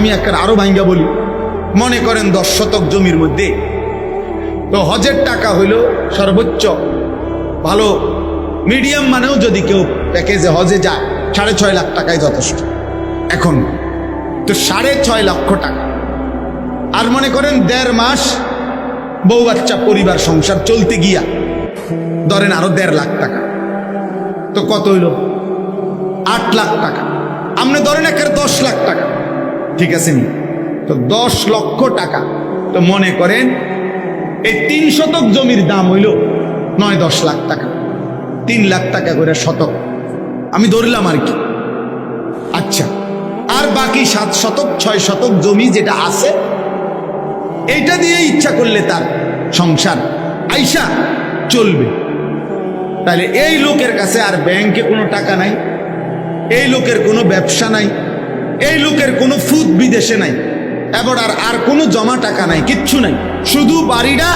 আমি একটা আরও ভাঙ্গা বলি। মনে করেন দশ শতক জমির মধ্যে। তো হজের টাকা হইল সর্বোচ্চ। ভালো, মিডিয়াম মানেও যদি কেউ প্যাকেজে হজে যায়, সাড়ে ছয় লাখ টাকায় যথেষ্ট। এখন, তো সাড়ে ছয় লক্ষ টাকা। আর মনে করেন দেড় মাস বউ বাচ্চা পরিবার সংসার চলতে গিয়া, ধরেন আরও দেড় লাখ টাকা। তো কত হইল? আট লাখ টাকা। আপনি ধরেন একের দশ লাখ টাকা। ঠিক আছে নি? তো দশ লক্ষ টাকা। তো মনে করেন, এই তিন শতক জমির দাম হইল নয়, দশ লাখ টাকা। তিন লাখ টাকা করে শতক। আমি ধরলাম আর কি। আচ্ছা আর বাকি সাত শতক, ছয় শতক জমি যেটা আছে এটা দিয়ে ইচ্ছা করলে তার সংসার আইসা চলবে। তাহলে এই লোকের কাছে আর ব্যাংকে কোনো টাকা নাই, এই লোকের কোনো ব্যবসা নাই এই লোকের কোনো ফুদ বিদেশে নাই এবার আর আর কোনো জমা টাকা নাই, কিচ্ছু নাই। শুধু বাড়িটা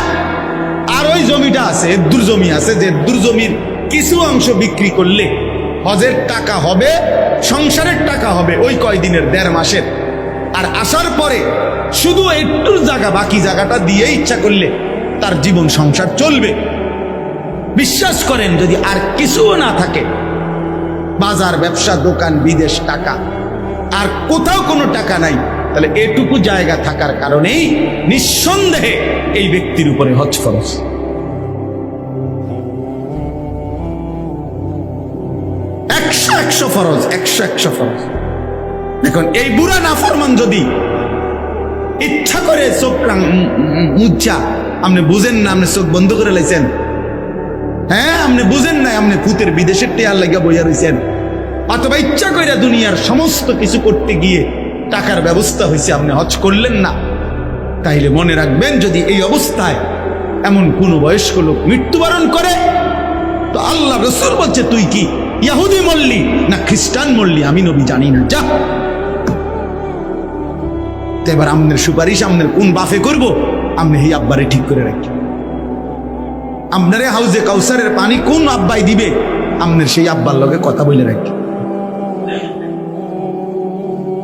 আর ওই জমিটা আছে, এদ্দুর জমি আছে, যে এদ্দুর জমির কিছু অংশ বিক্রি করলে হজের টাকা হবে, সংসারের টাকা হবে ওই কয়দিনের, দেড় মাসের। আর আসার পরে শুধু একটুর জায়গা, বাকি জায়গাটা দিয়ে ইচ্ছা করলে তার জীবন সংসার চলবে। বিশ্বাস করেন, যদি আর কিছুও না থাকে, বাজার, ব্যবসা, দোকান, বিদেশ, টাকা আর কোথাও কোনো টাকা নাই। তাহলে এটুকু জায়গা থাকার কারণেই নিঃসন্দেহে এই ব্যক্তির উপরে হজ ফরজ। একশো একশো ফরজ, একশো একশো ফরজ। দেখুন, এই যদি ইচ্ছা করে চোখ আপনি বুঝেন না, আপনি চোখ বন্ধ করে হ্যাঁ আপনি বুঝেন আপনি বিদেশের টেয়ার লাগিয়া বইয়া রয়েছেন অথবা ইচ্ছা করে দুনিয়ার সমস্ত কিছু করতে গিয়ে টাকার ব্যবস্থা হয়েছে আপনি হজ করলেন না। তাইলে মনে রাখবেন, যদি এই অবস্থায় এমন কোন বয়স্ক লোক মৃত্যুবরণ করে, তো আল্লাহ রসুল বলছে, তুই কি ইয়াহুদি মল্লি না খ্রিস্টান মল্লি? আমি নবী জানি না। যা। তো এবার আমনের সুপারিশ, আমনের কোন বাফে করব আপনি এই আব্বারে ঠিক করে রাখি। আপনারে হাউজে কাউসারের পানি কোন আব্বাই দিবে আপনার সেই আব্বার লগে কথা বলে রাখি।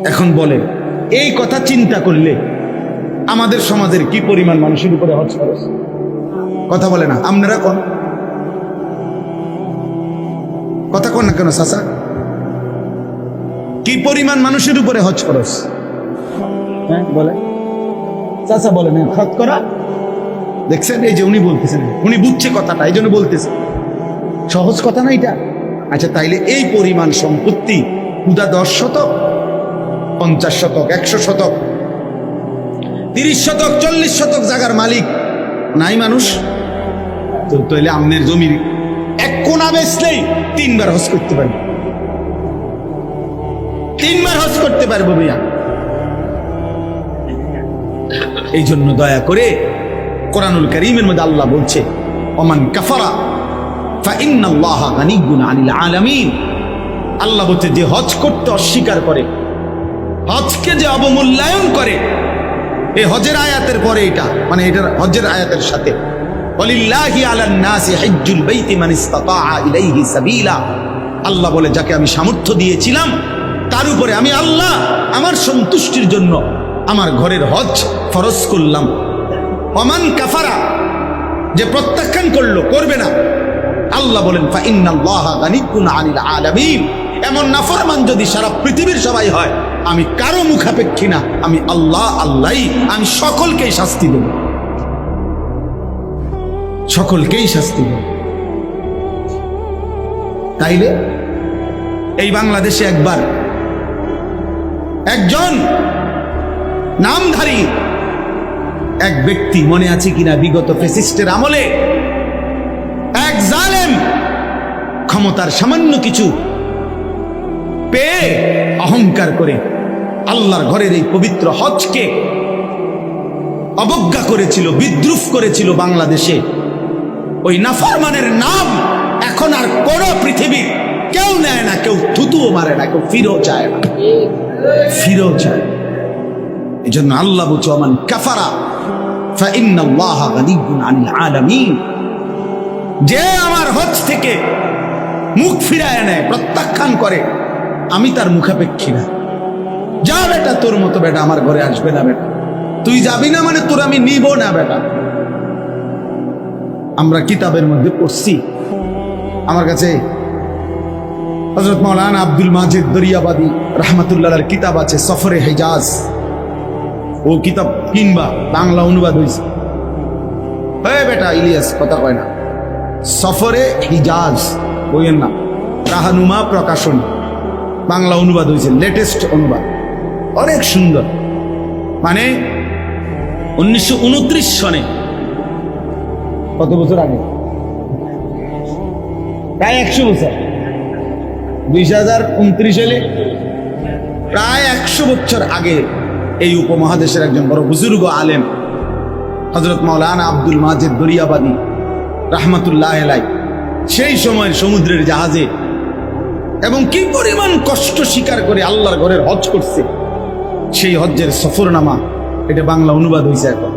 এখন বলে, এই কথা চিন্তা করলে আমাদের সমাজের কি পরিমাণ মানুষের উপরে হজ খরচ? কথা বলে না। আপনারা কোন? কথা কোন না কেন, চাচা? কি পরিমাণ মানুষের উপরে হজ খরচ? হ্যাঁ বলে চাচা বলে না খত করা? দেখছেন, এই যে উনি বলতেছেন, উনি বুঝছে কথাটা, এই জন্য বলতেছে সহজ কথা না এটা? আচ্ছা তাইলে এই পরিমাণ সম্পত্তি পুদা দশ শতক? পঞ্চাশ শতক, একশো শতক, তিরিশ শতক, চল্লিশ শতক জায়গার মালিক নাই মানুষ। তো তাইলে আমনের জমির এক কোনা বেচলেই তিনবার হজ করতে পারবে। তিনবার হজ করতে পারব ভাইয়া। এই জন্য দয়া করে কোরআনুল করিমের মধ্যে আল্লাহ বলছে, ওমান কাফারা আল্লাহ বলছে, যে হজ করতে অস্বীকার করে হজকে যে অবমূল্যায়ন করে এই হজের আয়াতের পরে এটা মানে এটার হজের আয়াতের সাথে। আল্লাহ বলে, যাকে আমি সামর্থ্য দিয়েছিলাম, তার উপরে আমি আল্লাহ, আমার সন্তুষ্টির জন্য আমার ঘরের হজ ফরজ করলাম। অমান কাফারা, যে প্রত্যাখ্যান করল, করবে না। আল্লাহ বলেন আনিল আলামিন। এমন নাফরমান যদি সারা পৃথিবীর সবাই হয় আমি কারও মুখাপেক্ষী না। আমি আল্লাহ, আল্লাহই। আমি সকলকেই শাস্তি দেব। সকলকেই শাস্তি দেব। তাইলে এই বাংলাদেশে একবার একজন নামধারী এক ব্যক্তি মনে আছে কিনা বিগত ফেসিস্টের আমলে? এক জালেম ক্ষমতার সামান্য কিছু পেয়ে অহংকার করে আল্লাহর ঘরের এই পবিত্র হজকে অবজ্ঞা করেছিল, বিদ্রুপ করেছিল বাংলাদেশে। ওই নাফরমানের নাম এখন আর কোন পৃথিবীর কেউ নেয় না, কেউ থুতুও মারে না, কেউ ফিরেও চায় না। ফিরেও চায় এই জন্য আল্লাহ অমান কাফারা যে আমার হজ থেকে মুখ ফিরায় নেয়, প্রত্যাখ্যান করে, আমি তার মুখাপেক্ষী না। বেটা তোর মতো বেটা আমার ঘরে আসবে না বেটা। তুই যাবি না মানে তোর আমি নিব না বেটা। আমরা কিতাবের মধ্যে পড়ছি। আমার কাছে হজরত মৌলানা আব্দুল মাজিদ দরিয়াবাদী রহমতুল্লাহ কিতাব আছে, সফরে হেজাজ। ও কিতাব কিনবা, বাংলা অনুবাদ হয়েছে হ্যাঁ বেটা ইলিয়াস, কথা কয় না। সফরে হিজাজ বইয়ের নাম রাহানুমা প্রকাশন, বাংলা অনুবাদ হয়েছে লেটেস্ট অনুবাদ। অনেক সুন্দর। মানে উনিশশো উনত্রিশ সনে। কত বছর আগে? প্রায় একশো বছর। দুই হাজার উনত্রিশ এলে প্রায় একশো বছর আগে এই উপমহাদেশের একজন বড় বুজুর্গ আলেম হজরত মাওলানা আব্দুল মাজেদ দরিয়াবাদী রাহমাতুল্লাহ এলাই সেই সময়ের সমুদ্রের জাহাজে এবং কি পরিমাণ কষ্ট স্বীকার করে আল্লাহর ঘরের হজ করছে। সেই হজ্জের সফরনামা, এটা বাংলা অনুবাদ হয়েছে এখন।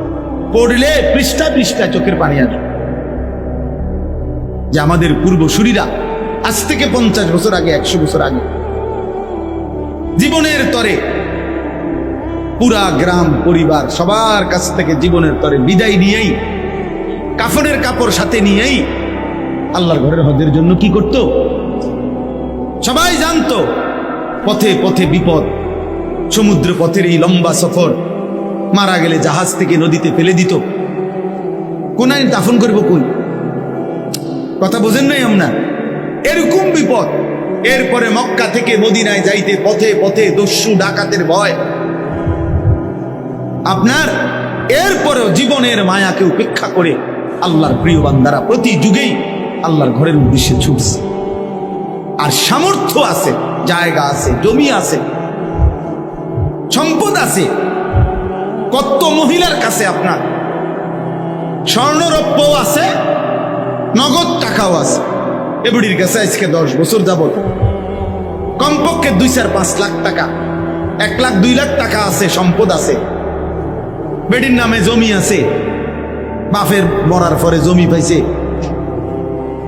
পড়লে পৃষ্ঠা পৃষ্ঠা চোখের পানি আসবে যে আমাদের পূর্বসূরীরা আজ থেকে পঞ্চাশ বছর আগে, একশো বছর আগে, জীবনের তরে পুরা গ্রাম, পরিবার সবার কাছ থেকে জীবনের তরে বিদায় নিয়েই, কাফনের কাপড় সাথে নিয়েই আল্লাহর ঘরের হজের জন্য কি করত? সবাই জানতো, পথে পথে বিপদ। সমুদ্র পথের এই লম্বা সফর মারা গেলে জাহাজ থেকে নদীতে ফেলে দিত। কোনায় দাফন করব কই? কথা বোঝেন নাই আমরা এরকম বিপদ। এরপরে মক্কা থেকে মদিনায় যাইতে পথে পথে দস্যু ডাকাতের ভয়। আপনার এরপরেও জীবনের মায়াকে উপেক্ষা করে আল্লাহর প্রিয় বান্দারা প্রতি যুগেই আল্লাহর ঘরের উদ্দেশ্যে ছুটছে। আর সামর্থ্য আছে, জায়গা আছে, জমি আছে সম্পদ আছে। কত মহিলার কাছে আপনার? স্বর্ণরৌপ্য আছে, নগদ টাকাও আছে। এবুড়ির কাছে আজকে দশ বছর যাবত কমপক্ষে দুই চার পাঁচ লাখ টাকা, এক লাখ, দুই লাখ টাকা আছে, সম্পদ আছে। বেডির নামে জমি আছে, বাপের মরার পরে জমি পাইছে।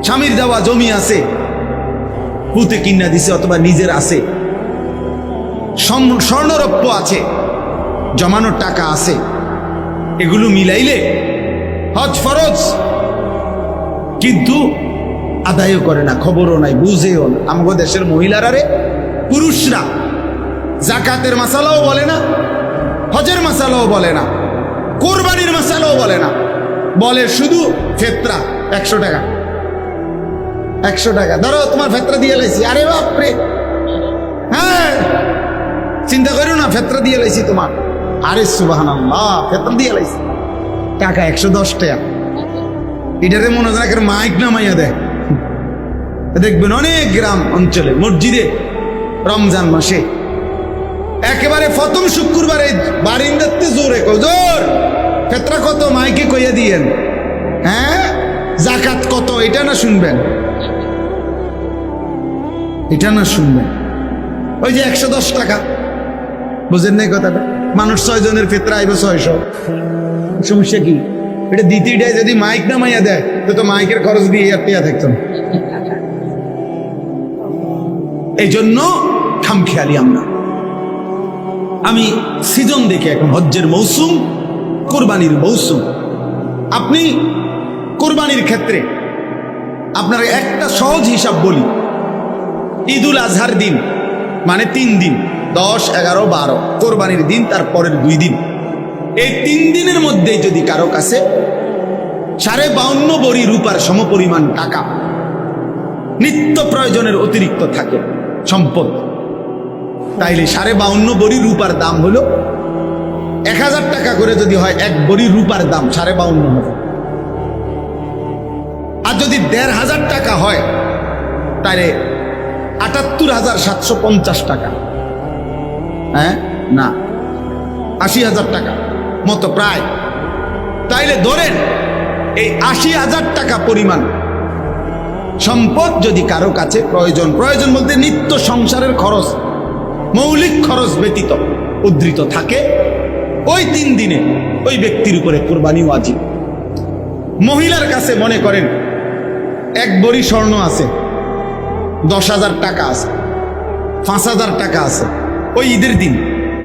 স্বামীর দেওয়া জমি আছে, পুঁতে কিনা দিছে অথবা নিজের আছে। স্বর্ণরৌপ্য আছে। জমানোর টাকা আছে। এগুলো মিলাইলে হজ ফরজ। কিন্তু আদায়ও করে না, খবরও নাই, বুঝেও না। আমাদের দেশের মহিলারা রে, পুরুষরা জাকাতের মাসালাও বলে না, হজের মাসালাও বলে না, কোরবানির মাসালাও বলে না। বলে শুধু ফেতরা, একশো টাকা। একশো টাকা। ধরো তোমার ফেতরা দিয়ে লাইছি। আরে বাপরে! চিন্তা করো না, ফেতরা দিয়ে লাইছি তোমার। আরে সুবাহান আল্লাহ ফেতরা দিয়ে লাইছি। টাকা একশো দশ টাকা। এটাতে মনে হয় মাইক নামাইয়া দেয়। দেখবেন অনেক গ্রাম অঞ্চলে, মসজিদে, রমজান মাসে, একেবারে প্রথম শুক্রবারে বারিন্দাতে জোরে জোর, ফেতরা কত, মাইকে কইয়া দিয়েন। হ্যাঁ? জাকাত কত, এটা না শুনবেন? এটা না শুনবেন। ওই যে একশো দশ টাকা। বুঝেন নাই কথাটা? মানুষ ছয় জনের ফেতরা আইব ছয়শো। সমস্যা কি? এটা দ্বিতীয়টায় যদি মাইক না মাইয়া দেয়, তো তো মাইকের খরচ দিয়ে আর টিয়া। এই জন্য খামখেয়ালি আমরা। আমি সিজন দেখে এখন হজ্জের মৌসুম, কোরবানির মৌসুম। আপনি কোরবানির ক্ষেত্রে আপনার একটা সহজ হিসাব বলি। ঈদুল আজহার দিন মানে তিন দিন। দশ, এগারো, বারো। কোরবানির দিন, তার পরের দুই দিন। এই তিন দিনের মধ্যে যদি কারও কাছে সাড়ে বাউন্ন বড়ি রূপার সমপরিমাণ টাকা নিত্য প্রয়োজনের অতিরিক্ত থাকে, সম্পদ, তাইলে সাড়ে বাউন্ন বড়ি রূপার দাম হলো এক হাজার টাকা করে যদি হয় এক বড়ি রূপার দাম সাড়ে বাউন্ন হবে। আর যদি দেড় হাজার টাকা হয় তাহলে আটাত্তর হাজার সাতশো পঞ্চাশ টাকা। হ্যাঁ? না। আশি হাজার টাকা। মতো প্রায়। তাইলে ধরেন, এই আশি হাজার টাকা পরিমাণ সম্পদ যদি কারও কাছে প্রয়োজন প্রয়োজন বলতে নিত্য সংসারের খরচ, মৌলিক খরচ ব্যতীত উদ্ধৃত থাকে, ওই তিন দিনে ওই ব্যক্তির উপরে কোরবানি ওয়াজিব। মহিলার কাছে মনে করেন, এক বড়ি স্বর্ণ আছে, দশ হাজার টাকা আছে, পাঁচ হাজার টাকা আছে। ওই ঈদের দিন।